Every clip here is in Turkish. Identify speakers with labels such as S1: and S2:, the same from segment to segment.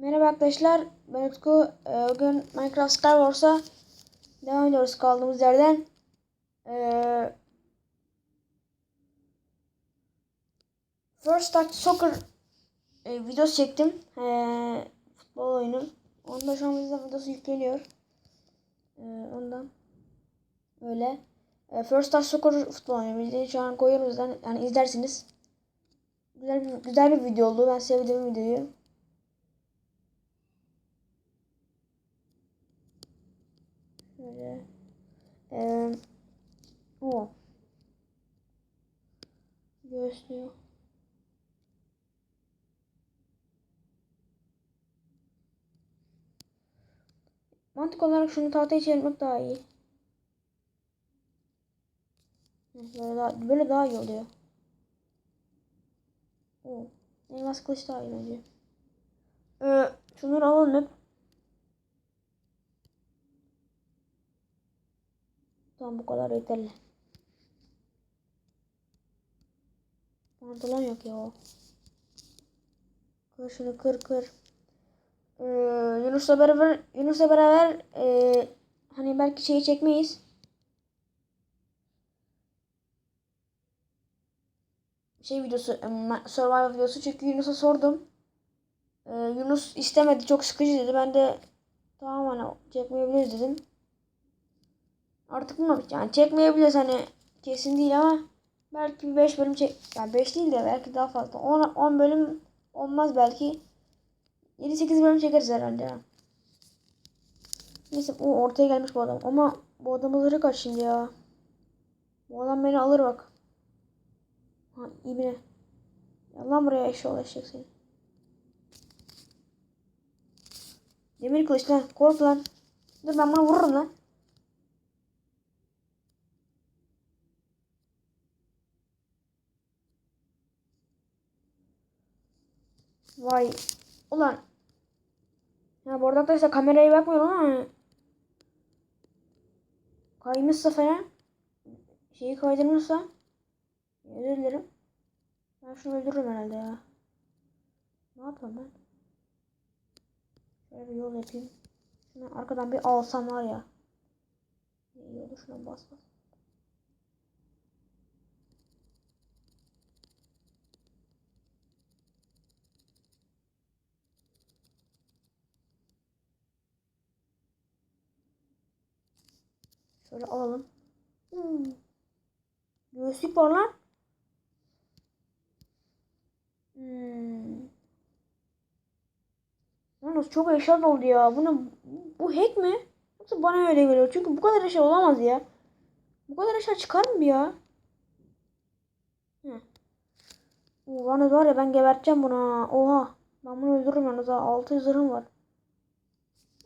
S1: Merhaba arkadaşlar, ben Utku. Ee, Bugün Minecraft Star Wars'a devam ediyoruz kaldığımız yerden. Ee, First Touch Soccer e, videosu çektim. Futbol oyunu. Onda şu an bizden videosu yükleniyor. Ee, ondan. Öyle. First Touch Soccer futbol oyunu. Videoyu şu an koyuyorum yüzden yani izlersiniz. Güzel bir, güzel bir video oldu. Ben sevdim videoyu. Şöyle. Ee, o. Göğüslüyor. Mantık olarak şunu tahtaya çevirmek daha iyi. Böyle daha, böyle daha iyi oluyor. O. Elmas kılıç daha iyi bence. Ee, şunları alalım hep. Tamam bu kadar yeterli. Pantolon yok ya. Kır şunu kır kır. Ee, Yunus'la beraber Yunus'la beraber ee, hani belki şeyi çekmeyiz. Şey videosu, survival videosu çünkü Yunus'a sordum. Ee, Yunus istemedi, çok sıkıcı dedi. Ben de tamam hani çekmeyebiliriz dedim. Artık bilmiyorum yani çekmeyebiliriz hani kesin değil ama belki 5 bölüm çek yani 5 değil de belki daha fazla 10 10 bölüm olmaz belki 7 8 bölüm çekeriz herhalde. Neyse o ortaya gelmiş bu adam ama bu adamın zırhı kaç şimdi ya. Bu adam beni alır bak. Ha ibne. Ya lan buraya eşya ulaşacak seni. Demir kılıç lan kork lan. Dur ben bunu vururum lan. Vay. Ulan. Ya bu arada arkadaşlar kameraya bakmıyorum ama kaymışsa falan şeyi kaydırmışsa özür dilerim. Ben şunu öldürürüm herhalde ya. Ne yapıyorum ben? Şöyle bir yol yapayım. Şunu arkadan bir alsam var ya. İyi olur şuna bas bas. Şöyle alalım. Hmm. Göğüslük var lan. Hmm. Yalnız çok eşya oldu ya. Bu ne? Bu hack mi? Yoksa bana öyle geliyor. Çünkü bu kadar eşya olamaz ya. Bu kadar eşya çıkar mı ya? Yalnız var ya ben geberteceğim bunu ha. Oha. Ben bunu öldürürüm yalnız ha. 600 zırhım var.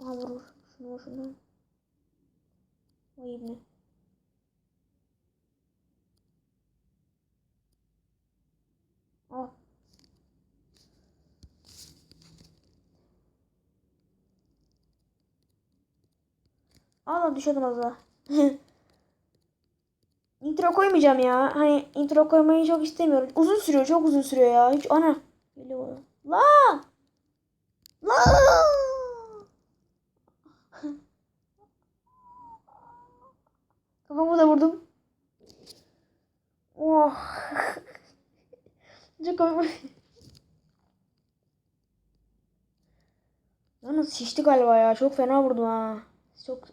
S1: Aha vurur. Şunu şunu. Vay ibne. Al. Al düşüyordum az intro koymayacağım ya. Hani intro koymayı çok istemiyorum. Uzun sürüyor, çok uzun sürüyor ya. Hiç ana. Geliyor. Lan! Kafamı da vurdum. Oh. Çok komik. Yalnız şişti galiba ya. Çok fena vurdu ha. Çok...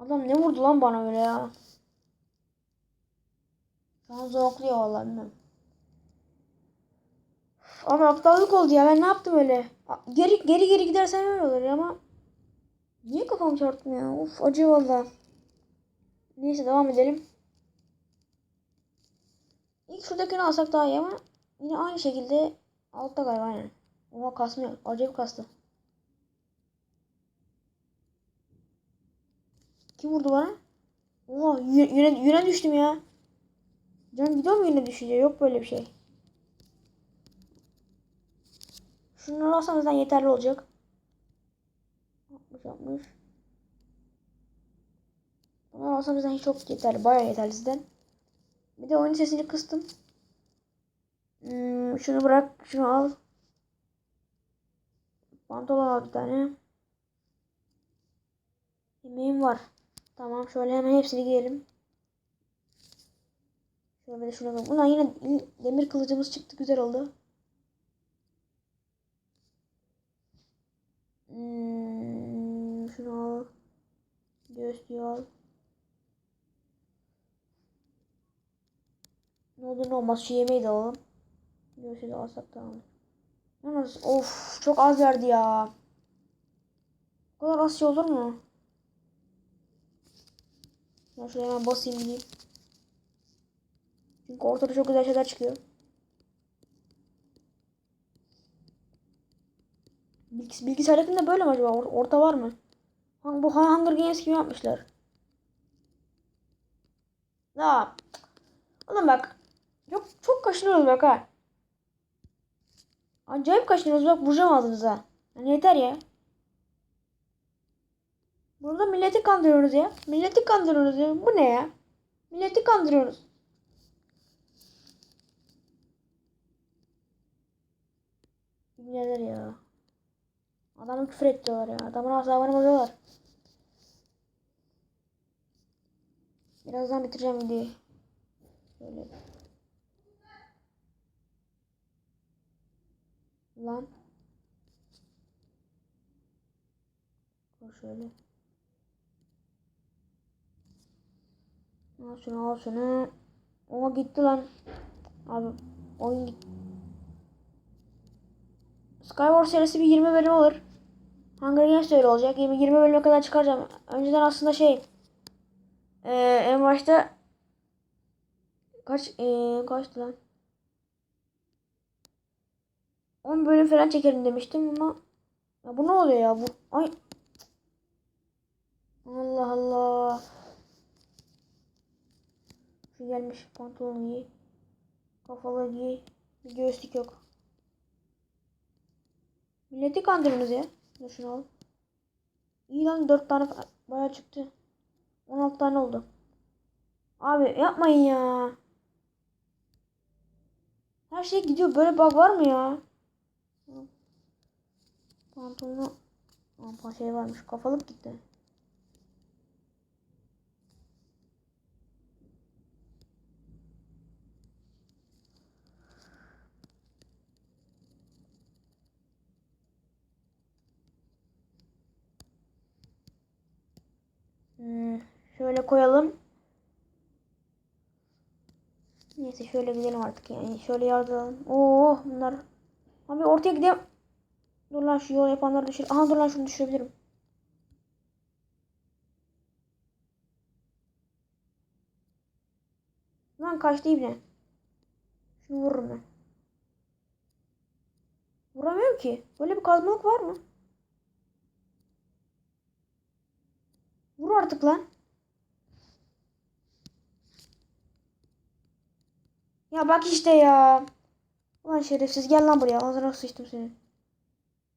S1: Adam ne vurdu lan bana öyle ya. An zorluyor vallahi bilmiyorum. Abi aptallık oldu ya. Ben ne yaptım öyle? Geri geri geri gidersen öyle olur ama. Niye kafamı çarptım ya? Uf acı valla. Neyse devam edelim. İlk şuradakini alsak daha iyi ama yine aynı şekilde altta galiba aynen. Oha kasmıyor. Acayip kastı. Kim vurdu bana? Oha yü- yüne, yüne düştüm ya. Canım gidiyor mu yüne düşünce? Yok böyle bir şey. Şunları alsam zaten yeterli olacak. Alsam hiç çok yeterli. Bayağı yeterli sizden. Bir de oyun sesini kıstım. Hmm, şunu bırak. Şunu al. Pantolon al bir tane. Yemeğim var. Tamam şöyle hemen hepsini giyelim. Şöyle de şuna. Ulan yine demir kılıcımız çıktı. Güzel oldu. Hmm, şunu al. Göğüslüğü al. Ne olur ne olmaz şu yemeği de alalım. Göğüslüğü de alsak tamam. Yalnız of çok az verdi ya. Bu kadar az şey olur mu? Ben şuraya hemen basayım gideyim. Çünkü ortada çok güzel şeyler çıkıyor. Bilgis bilgisayarda böyle mi acaba? Or orta var mı? Hang bu Hunger Games gibi yapmışlar. Ya. Oğlum bak. Çok çok kaşınıyoruz bak ha. Acayip kaşınıyoruz bak vuracağım ağzınıza. Yani yeter ya. Burada milleti kandırıyoruz ya. Milleti kandırıyoruz ya. Bu ne ya? Milleti kandırıyoruz. Neler ya. Adamı küfür ediyorlar ya. Adamın asabını bozuyorlar. Birazdan bitireceğim videoyu. Şöyle. Lan. Dur şöyle. Al şunu al şunu. Oha gitti lan. Abi oyun gitti. Skywars serisi bir 20 bölüm olur. Hunger Games de öyle olacak. 20, 20 bölüme kadar çıkaracağım. Önceden aslında şey ee, en başta kaç ee, kaçtı lan? 10 bölüm falan çekerim demiştim ama ya bu ne oluyor ya? Bu ay. Allah Allah. Şu gelmiş pantolon giy. Kafalı giy. Bir göğüslük yok. Milleti kandırınız ya. Şunu al İyi lan 4 tane bayağı çıktı. 16 tane oldu. Abi yapmayın ya. Her şey gidiyor. Böyle bug var mı ya Pantolonu Aa, şey varmış. Kafalık gitti. Hmm, şöyle koyalım. Neyse şöyle gidelim artık yani. Şöyle yardım. Oo bunlar. Abi ortaya gidelim. Dur lan şu yol yapanları düşür. Aha dur lan şunu düşürebilirim. Lan kaçtı ibne. Şunu vururum ben. Vuramıyorum ki. Böyle bir kazmalık var mı? Vur artık lan. Ya bak işte ya. Ulan şerefsiz gel lan buraya. Ağzına sıçtım seni.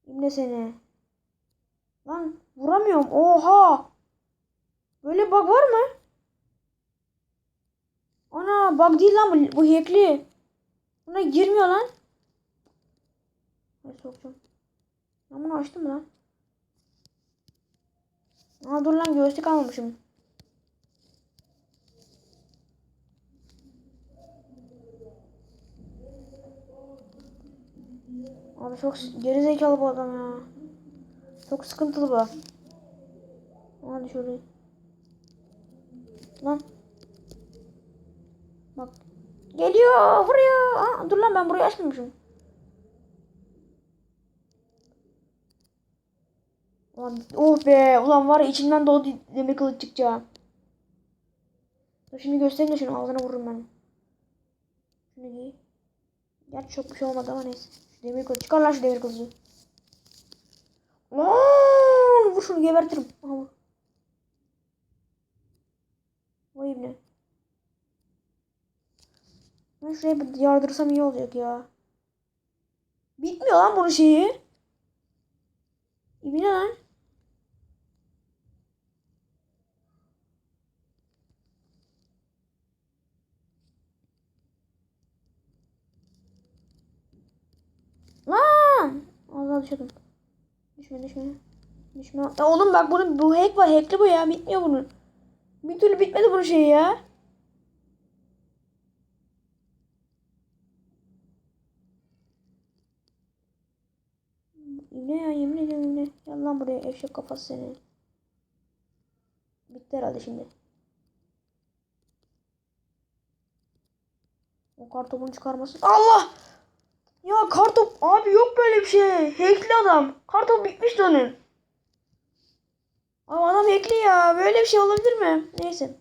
S1: İmle seni. Lan vuramıyorum. Oha. Böyle bug var mı? Ana bug değil lan bu, bu hackli. Buna girmiyor lan. Ay sokacağım. Ben bunu açtım lan? Aa dur lan göğüslük almamışım. Abi çok gerizekalı bu adam ya. Çok sıkıntılı bu. Hadi şöyle. Lan. Bak. Geliyor vuruyor. Aa, dur lan ben burayı açmamışım. Ulan, oh be. Ulan var ya içimden doğdu demir kılıç çıkacak. Dur şimdi göstereyim de şunu ağzına vururum ben. Şunu giy. Gerçi çok bir şey olmadı ama neyse. Demir kılıç. Çıkar lan şu demir kılıcı. Lan vur şunu gebertirim. Aha vur. Vay ibne. Ben şuraya bir yardırsam iyi olacak ya. Bitmiyor lan bunun şeyi. İbne lan. Daha düşürdüm. Düşme düşme. Düşme. Ya oğlum bak bunun bu hack var. Hackli bu ya. Bitmiyor bunun. Bir türlü bitmedi bunun şeyi ya. Ne ya yemin ediyorum ne. Gel buraya eşek kafası seni. Bitti herhalde şimdi. O kartopunu çıkarmasın. Allah! Ya kartop abi yok böyle bir şey. Hackli adam. Kartop bitmişti onun. Ama adam hackli ya. Böyle bir şey olabilir mi? Neyse.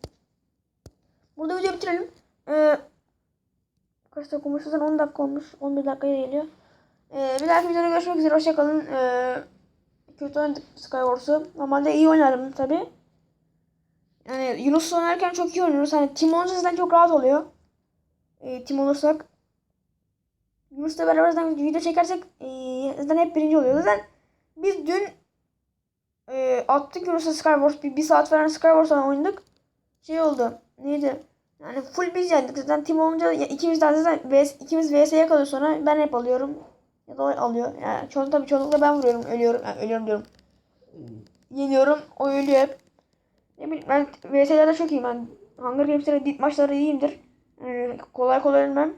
S1: Burada videoyu bitirelim. Ee, kaç dakika olmuş? Zaten 10 dakika olmuş. 11 dakikaya geliyor. Ee, bir dahaki videoda görüşmek üzere. Hoşçakalın. Ee, kötü oynadık Skywars'u. Normalde iyi oynardım tabi. Yani Yunus oynarken çok iyi oynuyoruz. Hani team olunca çok rahat oluyor. Ee, team olursak. Yunus'la beraber zaten video çekersek ee, zaten hep birinci oluyor. Zaten biz dün ee, attık Yunus'la Skywars. Bir, bir saat falan Skywars'la oynadık. Şey oldu. Neydi? Yani full biz yendik. Zaten team olunca ya- ikimiz de zaten VS, ikimiz VS'ye kalıyor sonra. Ben hep alıyorum. Ya da o alıyor. Yani çoğunlukla, tabii çoğunlukla ben vuruyorum. Ölüyorum. Yani ölüyorum diyorum. Yeniyorum. O ölüyor hep. Ne bileyim ben VS'lerde çok iyiyim. Ben Hunger Games'lere dit maçları iyiyimdir. Yani kolay kolay ölmem.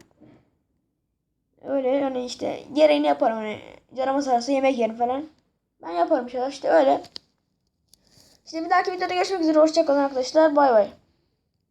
S1: Öyle yani işte gereğini yaparım hani canıma sararsa yemek yerim falan. Ben yaparım şeyler işte öyle. İşte bir dahaki videoda görüşmek üzere. Hoşçakalın arkadaşlar. Bay bay.